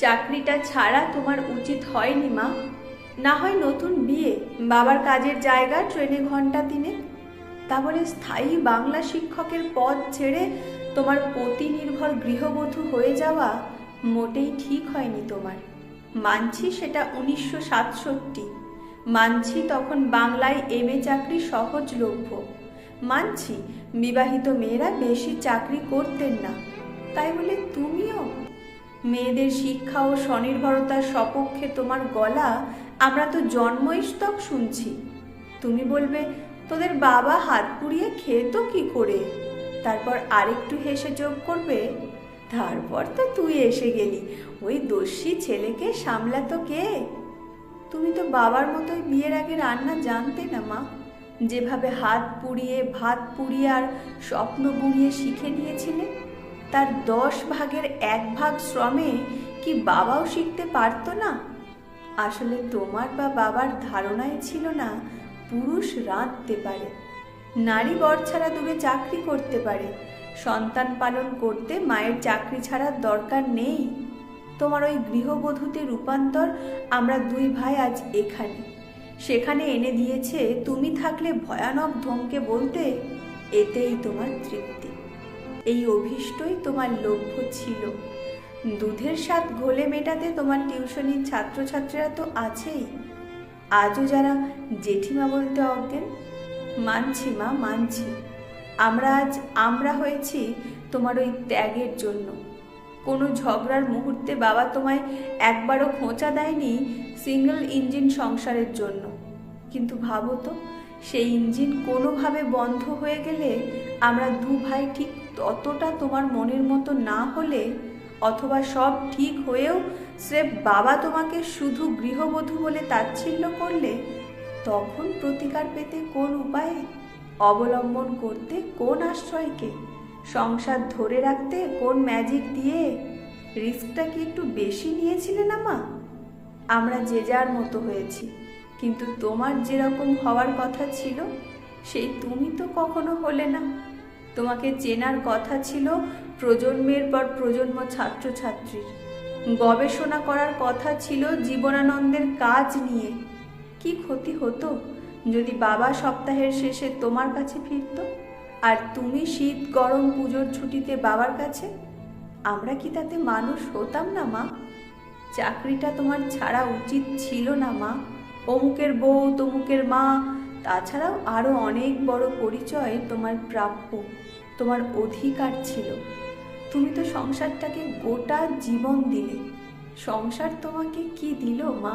চাকরিটা ছাড়া তোমার উচিত হয়নি মা। না হয় নতুন বিয়ে, বাবার কাজের জায়গা, ট্রেনে ঘণ্টা তিনে তা বলে স্থায়ী বাংলা শিক্ষকের পদ ছেড়ে তোমার পতি নির্ভর গৃহবধূ হয়ে যাওয়া মোটেই ঠিক হয়নি তোমার। মানছি সেটা উনিশশো সাতষট্টি। মানছি তখন বাংলায় এম চাকরি সহজলভ্য। মানছি বিবাহিত মেয়েরা বেশি চাকরি করতেন না। তাই বলে তুমিও মেয়েদের শিক্ষা ও স্বনির্ভরতার সপক্ষে তোমার গলা আমরা তো জন্মইস্তক শুনছি। তুমি বলবে, তোদের বাবা হাত পুড়িয়ে খেত কি করে? তারপর আরেকটু হেসে যোগ করবে, তারপর তো তুই এসে গেলি, ওই দস্যি ছেলেকে সামলাতো কে? তুমি তো বাবার মতোই বিয়ের আগে রান্না জানতে না, মা। যেভাবে হাত পুড়িয়ে, ভাত পুড়িয়ে আর স্বপ্ন বুড়িয়ে শিখে নিয়েছিলে তার দশ ভাগের এক ভাগ শ্রমে কি বাবাও শিখতে পারতো না? আসলে তোমার বা বাবার ধারণাই ছিল না, পুরুষ রাঁধতে পারে। নারী বর ছাড়া দূরে চাকরি করতে পারে। সন্তান পালন করতে মায়ের চাকরি ছাড়ার দরকার নেই। তোমার ওই গৃহবধূতে রূপান্তর আমরা দুই ভাই আজ এখানে। সেখানে এনে দিয়েছে, তুমি থাকলে ভয়ানক ধমকে বলতে এতেই তোমার তৃপ্তি। এই অভীষ্টই তোমার লভ্য ছিল। দুধের স্বাদ ঘোলে মেটাতে তোমার টিউশনির ছাত্রছাত্রীরা তো আছেই। আজও যারা জেঠিমা বলতে অজ্ঞান, মানছি মা, মানছি। আমরা আজ আমরা হয়েছি তোমার ওই ত্যাগের জন্য। কোনো ঝগড়ার মুহূর্তে বাবা তোমায় একবারও খোঁচা দেয়নি সিঙ্গেল ইঞ্জিন সংসারের জন্য। কিন্তু ভাবো তো সেই ইঞ্জিন কোনোভাবে বন্ধ হয়ে গেলে আমরা দু ভাই ঠিক ততটা তোমার মনের মতো না হলে অথবা সব ঠিক হয়েও স্রেফ বাবা তোমাকে শুধু গৃহবধূ বলে তাচ্ছিল্য করলে তখন প্রতিকার পেতে কোন উপায়ে? অবলম্বন করতে কোন আশ্রয়কে? সংসার ধরে রাখতে কোন ম্যাজিক দিয়ে? রিস্কটা কি একটু বেশি নিয়েছিলে না মা? আমরা যে যার মতো হয়েছি। কিন্তু তোমার যেরকম হওয়ার কথা ছিল, সেই তুমি তো কখনো হলে না। তোমাকে চেনার কথা ছিল প্রজন্মের পর প্রজন্ম ছাত্রছাত্রীর। গবেষণা করার কথা ছিল জীবনানন্দের কাজ নিয়ে। কি ক্ষতি হতো যদি বাবা সপ্তাহের শেষে তোমার কাছে ফিরতো? আর তুমি শীত, গরম, পুজোর ছুটিতে বাবার কাছে? আমরা কি তাতে মানুষ হতাম না, মা? চাকরিটা তোমার ছাড়া উচিত ছিল না, মা। অমুকের বউ, তমুকের মা। তাছাড়াও আরও অনেক বড় পরিচয় তোমার প্রাপ্য, তোমার অধিকার ছিল। তুমি তো সংসারটাকে গোটা জীবন দিলে। সংসার তোমাকে কি দিল, মা?